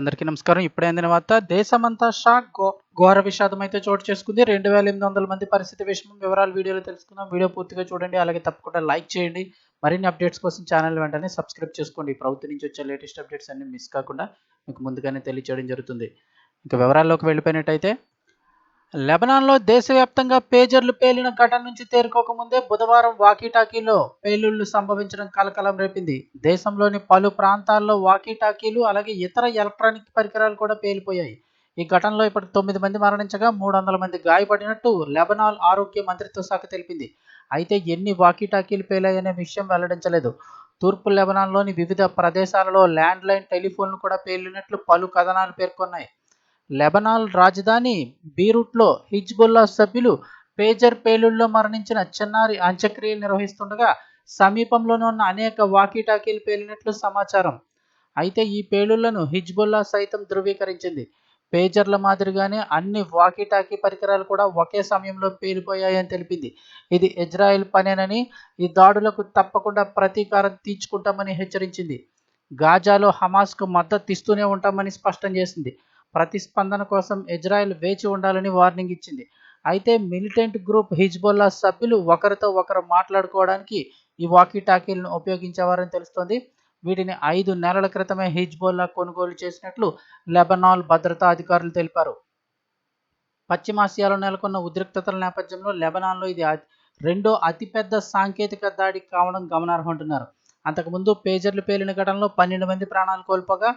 అందరికీ నమస్కారం. ఇప్పుడే అందిన వార్త దేశమంతా షాక్ గో ఘోర విషాదం అయితే చోటు చేసుకుంది. రెండు వేల ఎనిమిది వందల మంది పరిస్థితి విషయం వివరాలు వీడియోలో తెలుసుకుందాం. వీడియో పూర్తిగా చూడండి. అలాగే తప్పకుండా లైక్ చేయండి. మరిన్ని అప్డేట్స్ కోసం ఛానల్ వెంటనే సబ్స్క్రైబ్ చేసుకోండి. ప్రభుత్వం నుంచి వచ్చే లేటెస్ట్ అప్డేట్స్ అన్ని మిస్ కాకుండా మీకు ముందుగానే తెలియచేయడం జరుగుతుంది. ఇంకా వివరాల్లోకి వెళ్ళిపోయినట్టయితే లెబనాన్లో దేశవ్యాప్తంగా పేజర్లు పేలిన ఘటన నుంచి తేరుకోకముందే బుధవారం వాకీటాకీలో పేలుళ్ళు సంభవించడం కలకలం రేపింది. దేశంలోని పలు ప్రాంతాల్లో వాకీటాకీలు అలాగే ఇతర ఎలక్ట్రానిక్ పరికరాలు కూడా పేలిపోయాయి. ఈ ఘటనలో ఇప్పటి తొమ్మిది మంది మరణించగా మూడు వందల మంది గాయపడినట్టు లెబనాన్ ఆరోగ్య మంత్రిత్వ శాఖ తెలిపింది. అయితే ఎన్ని వాకీటాకీలు పేలాయనే విషయం వెల్లడించలేదు. తూర్పు లెబనాన్లోని వివిధ ప్రదేశాలలో ల్యాండ్ లైన్ టెలిఫోన్లు కూడా పేలినట్లు పలు కథనాలు పేర్కొన్నాయి. లెబనాన్ రాజధాని బీరూట్లో హిజ్బుల్లా సభ్యులు పేజర్ పేలుళ్ళో మరణించిన చిన్నారి అంత్యక్రియలు నిర్వహిస్తుండగా సమీపంలోనే ఉన్న అనేక వాకీటాకీలు పేలినట్లు సమాచారం. అయితే ఈ పేలుళ్ళను హిజ్బుల్లా సైతం ధృవీకరించింది. పేజర్ల మాదిరిగానే అన్ని వాకీటాకీ పరికరాలు కూడా ఒకే సమయంలో పేలిపోయాయని తెలిపింది. ఇది ఇజ్రాయెల్ పనేనని ఈ దాడులకు తప్పకుండా ప్రతీకారం తీర్చుకుంటామని హెచ్చరించింది. గాజాలో హమాస్కు మద్దతు ఇస్తూనే ఉంటామని స్పష్టం చేసింది. ప్రతిస్పందన కోసం ఇజ్రాయెల్ వేచి ఉండాలని వార్నింగ్ ఇచ్చింది. అయితే మిలిటెంట్ గ్రూప్ హిజ్బుల్లా సభ్యులు ఒకరితో ఒకరు మాట్లాడుకోవడానికి ఈ వాకీ టాకీలను ఉపయోగించేవారని తెలుస్తోంది. వీటిని ఐదు నెలల క్రితమే హిజ్బుల్లా కొనుగోలు చేసినట్లు లెబనాన్ భద్రతా అధికారులు తెలిపారు. పశ్చిమాసియాలో నెలకొన్న ఉద్రిక్తతల నేపథ్యంలో లెబనాన్లో ఇది రెండో అతిపెద్ద సాంకేతిక దాడి కావడం గమనార్హం అంటున్నారు. అంతకుముందు పేజర్లు పేలిన ఘటనలో పన్నెండు మంది ప్రాణాలు కోల్పోగా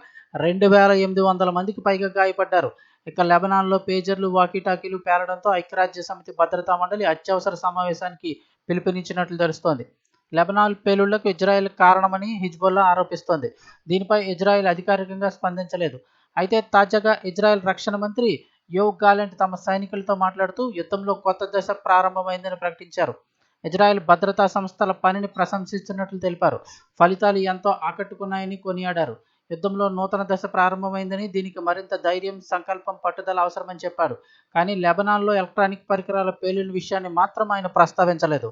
రెండు వేల ఎనిమిది వందల మందికి పైగా గాయపడ్డారు. ఇక లెబనాన్లో పేజర్లు వాకీటాకీలు పేలడంతో ఐక్యరాజ్య సమితి భద్రతా మండలి అత్యవసర సమావేశానికి పిలుపునిచ్చినట్లు తెలుస్తోంది. లెబనాన్ పేలుళ్ళకు ఇజ్రాయెల్ కారణమని హిజ్బుల్లా ఆరోపిస్తోంది. దీనిపై ఇజ్రాయెల్ అధికారికంగా స్పందించలేదు. అయితే తాజాగా ఇజ్రాయెల్ రక్షణ మంత్రి యోవ్ గాలెంట్ తమ సైనికులతో మాట్లాడుతూ యుద్ధంలో కొత్త దశ ప్రారంభమైందని ప్రకటించారు. ఇజ్రాయెల్ భద్రతా సంస్థల పనిని ప్రశంసిస్తున్నట్లు తెలిపారు. ఫలితాలు ఎంతో ఆకట్టుకున్నాయని కొనియాడారు. యుద్ధంలో నూతన దశ ప్రారంభమైందని దీనికి మరింత ధైర్యం సంకల్పం పట్టుదల అవసరమని చెప్పాడు కానీ లెబనాన్లో ఎలక్ట్రానిక్ పరికరాల పేలిన విషయాన్ని మాత్రం ఆయన ప్రస్తావించలేదు.